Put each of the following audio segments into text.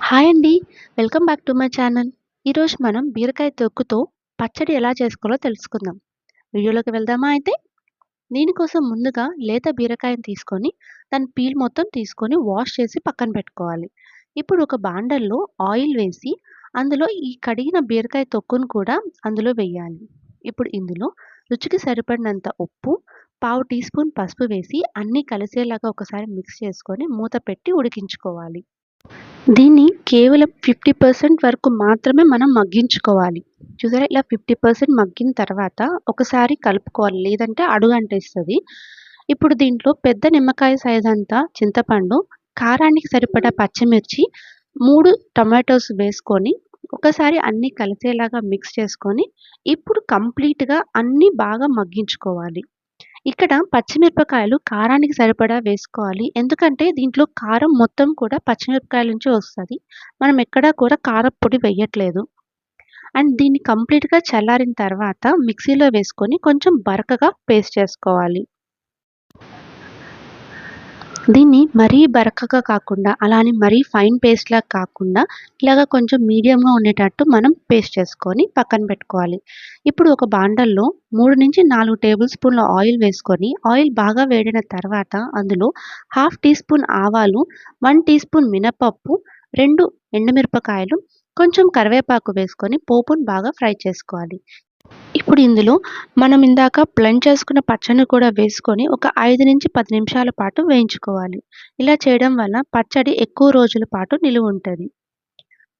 Hi అండి. Welcome back to my channel. ఈరోజు మనం బీరకాయ తొక్కుతో పచ్చడి ఎలా చేసుకోవాలో తెలుసుకుందాం. వీడియోలోకి వెళ్దామా అయితే? దీనికోసం ముందుగా లేత బీరకాయని తీసుకొని, దాని పీల్ మొత్తం తీసుకొని వాష్ చేసి పక్కన పెట్టుకోవాలి. ఇప్పుడు ఒక బాండల్లో ఆయిల్ వేసి, అందులో ఈ కడిగిన బీరకాయ తొక్కును కూడా అందులో వెయ్యాలి. ఇప్పుడు ఇందులో రుచికి సరిపడినంత ఉప్పు, పావు టీ స్పూన్ పసుపు వేసి అన్నీ కలిసేలాగా ఒకసారి మిక్స్ చేసుకొని మూత పెట్టి ఉడికించుకోవాలి. దీన్ని కేవలం 50% వరకు మాత్రమే మనం మగ్గించుకోవాలి. చూసారా ఇలా 50% మగ్గిన తర్వాత ఒకసారి కలుపుకోవాలి. లేదంటే అడుగంటేస్తుంది ఇప్పుడు దీంట్లో పెద్ద నిమ్మకాయ సైజంతా చింతపండు, కారానికి సరిపడా పచ్చిమిర్చి, మూడు టొమాటోస్ వేసుకొని ఒకసారి అన్నీ కలిసేలాగా మిక్స్ చేసుకొని, ఇప్పుడు కంప్లీట్‌గా అన్నీ బాగా మగ్గించుకోవాలి. ఇక్కడ పచ్చిమిరపకాయలు కారానికి సరిపడా వేసుకోవాలి. ఎందుకంటే దీంట్లో కారం మొత్తం కూడా పచ్చిమిరపకాయల నుంచి వస్తది. మనం ఎక్కడా కూడా కారం పొడి వేయట్లేదు అండ్ దీన్ని కంప్లీట్‌గా చల్లారిన తర్వాత మిక్సీలో వేసుకొని కొంచెం బరకగా పేస్ట్ చేసుకోవాలి. దీన్ని మరీ బరకగా కాకుండా, అలానే మరీ ఫైన్ పేస్ట్‌లాగా కాకుండా, ఇలాగ కొంచెం మీడియంగా ఉండేటట్టు మనం పేస్ట్ చేసుకొని పక్కన పెట్టుకోవాలి. ఇప్పుడు ఒక బాండల్లో 3-4 టేబుల్ స్పూన్ల ఆయిల్ వేసుకొని, ఆయిల్ బాగా వేడిన తర్వాత అందులో హాఫ్ టీ స్పూన్ ఆవాలు, వన్ టీ స్పూన్ మినపప్పు, రెండు ఎండుమిరపకాయలు, కొంచెం కరివేపాకు వేసుకొని పోపును బాగా ఫ్రై చేసుకోవాలి. ఇప్పుడు ఇందులో మనం ఇందాక బ్లెండ్ చేసుకున్న పచ్చడిని కూడా వేసుకొని ఒక 5-10 నిమిషాల పాటు వేయించుకోవాలి. ఇలా చేయడం వల్ల పచ్చడి ఎక్కువ రోజుల పాటు నిలువుంటది.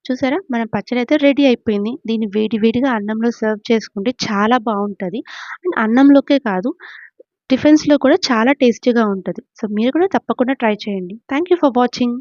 చూసారా? మన పచ్చడి అయితే రెడీ అయిపోయింది. దీన్ని వేడి వేడిగా అన్నంలో సర్వ్ చేసుకుంటే చాలా బాగుంటుంది అండ్ అన్నంలోకే కాదు టిఫిన్స్‌లో కూడా చాలా టేస్టీగా ఉంటది. సో మీరు కూడా తప్పకుండా ట్రై చేయండి. Thank you for watching.